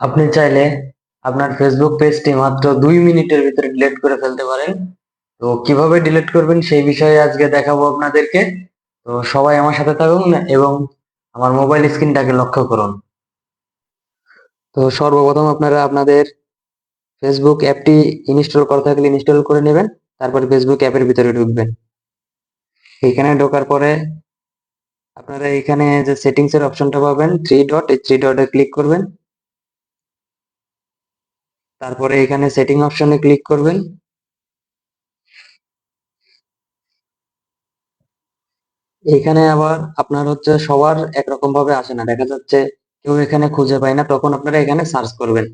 আপনি চাইলে আপনার ফেসবুক পেজটি মাত্র দুই মিনিটের ভিতরে ডিলিট করে ফেলতে পারেন। তো কীভাবে ডিলিট করবেন সেই বিষয়ে আজকে দেখাবো আপনাদেরকে। তো সবাই আমার সাথে থাকুন এবং আমার মোবাইল স্ক্রিনটাকে লক্ষ্য করুন। তো সর্বপ্রথম আপনারা আপনাদের ফেসবুক অ্যাপটি ইনস্টল করা থাকলে ইনস্টল করে নেবেন, তারপরে ফেসবুক অ্যাপের ভিতরে ঢুকবেন। এখানে ঢোকার পরে আপনারা এখানে যে সেটিংস এর অপশনটা পাবেন থ্রি ডট এই থ্রি ডটে ক্লিক করবেন। তারপরে এখানে সেটিং অপশনে ক্লিক করবেন। এখানে আবার আপনার হচ্ছে সবার একরকম ভাবে আসে না। দেখা যাচ্ছে কেউ এখানে খুঁজে পায় না, তখন আপনারা এখানে সার্চ করবেন।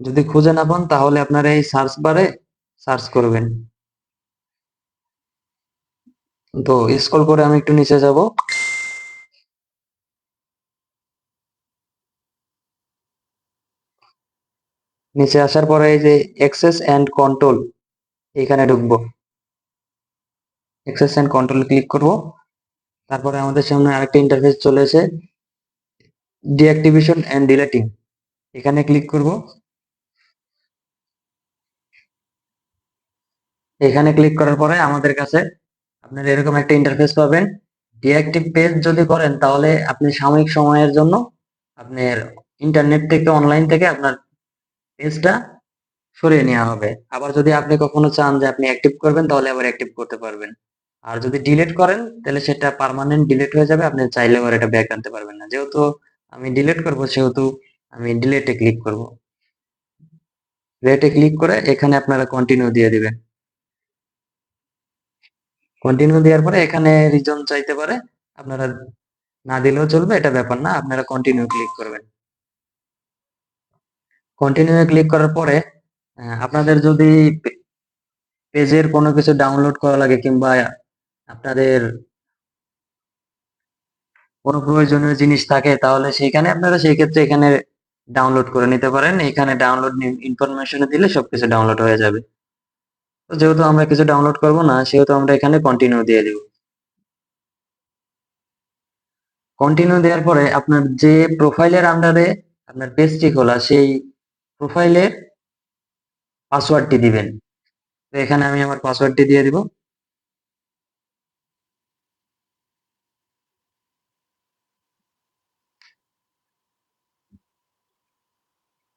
যদি খুঁজে না পান, তাহলে আপনারা এই সার্চ বারে সার্চ করবেন। তো স্ক্রল করে আমি একটু নিচে যাব। নিচে আসার পরে এই যে এক্সেস এন্ড কন্ট্রোল এখানে ঢুকবো। এক্সেস এন্ড কন্ট্রোল ক্লিক করব। তারপরে আমাদের সামনে আরেকটা ইন্টারফেস চলে এসে ডিঅ্যাক্টিভেশন এন্ড ডিলেটিং এখানে ক্লিক করব। এখানে ক্লিক করার পরে আমাদের কাছে আপনার এরকম একটা ইন্টারফেস পাবেন। ডিঅ্যাক্টিভ পেজ যদি করেন, তাহলে আপনি সাময়িক সময়ের জন্য আপনার ইন্টারনেট থেকে অনলাইন থেকে আপনার পেজটা সরিয়ে নেওয়া হবে। আবার যদি আপনি কখনো চান যে আপনি অ্যাক্টিভ করবেন, তাহলে আবার অ্যাক্টিভ করতে পারবেন। আর যদি ডিলিট করেন, তাহলে সেটা পারমানেন্ট ডিলিট হয়ে যাবে, আপনি চাইলে আবার এটা ব্যাক আনতে পারবেন না। যেহেতু আমি ডিলিট করব, সেহেতু আমি ডিলেটে ক্লিক করব। ডিলেটে ক্লিক করে এখানে আপনারা কন্টিনিউ দিয়ে দিবেন। কন্টিনিউ দেওয়ার পরে এখানে রিজন চাইতে পারে, আপনারা না দিলেও চলবে, এটা ব্যাপার না, আপনারা কন্টিনিউ ক্লিক করবেন। কন্টিনিউ ক্লিক করার পরে আপনাদের যদি পেজের কোনো কিছু ডাউনলোড করা লাগে কিংবা আপনাদের কোনো প্রয়োজনীয় জিনিস থাকে, তাহলে সেখানে আপনারা সেই ক্ষেত্রে এখানে ডাউনলোড করে নিতে পারেন। এখানে ডাউনলোড ইনফরমেশনে দিলে সবকিছু ডাউনলোড হয়ে যাবে। তো যেহেতু আমরা কিছু ডাউনলোড করব না, সেহেতু আমরা এখানে কন্টিনিউ দিয়ে দিব। কন্টিনিউ দেওয়ার পরে আপনার যে প্রোফাইলের আন্ডারে আপনার পেজটি খোলা, সেই প্রোফাইলের পাসওয়ার্ডটি দিবেন। তো এখানে আমি আমার পাসওয়ার্ডটি দিয়ে দিব।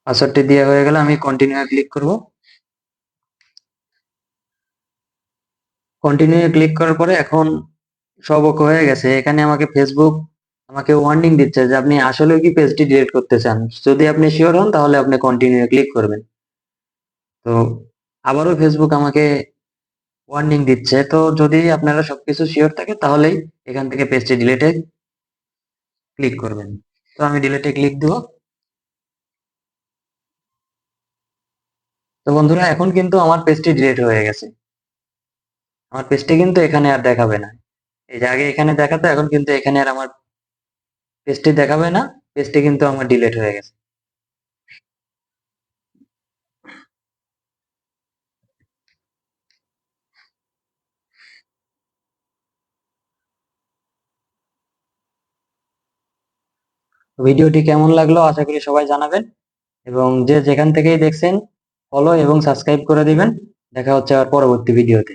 পাসওয়ার্ডটি দেওয়া হয়ে গেলে আমি কন্টিনিউ ক্লিক করব। কন্টিনিউ ক্লিক করার পরে এখন সব ওকে হয়ে গেছে। এখানে আমাকে ফেসবুক আমাকে ওয়ার্নিং দিচ্ছে যে আপনি আসলে কি পেজটি ডিলিট করতে চান। যদি আপনি শিওর হন, তাহলে আপনি কন্টিনিউ ক্লিক করবেন। তো আবারও ফেসবুক আমাকে ওয়ার্নিং দিচ্ছে। তো যদি আপনারা সবকিছু শিওর থাকে, তাহলেই এখান থেকে পেজটি ডিলিটে ক্লিক করবেন। তো আমি ডিলিটে ক্লিক দেব। তো বন্ধুরা, এখন কিন্তু আমার পেজটি ডিলিট হয়ে গেছে। আমার পেজটি কিন্তু এখানে আর দেখাবে না। এই যে আগে এখানে দেখাতো, এখন কিন্তু এখানে আর আমার পেজটি দেখাবে না পেজটি কিন্তু আমার ডিলেট হয়ে গেছে। ভিডিওটি কেমন লাগল আশা করি সবাই জানাবেন এবং যে যেখান থেকেই দেখছেন ফলো এবং সাবস্ক্রাইব করে দিবেন। দেখা হচ্ছে আবার পরবর্তী ভিডিওতে।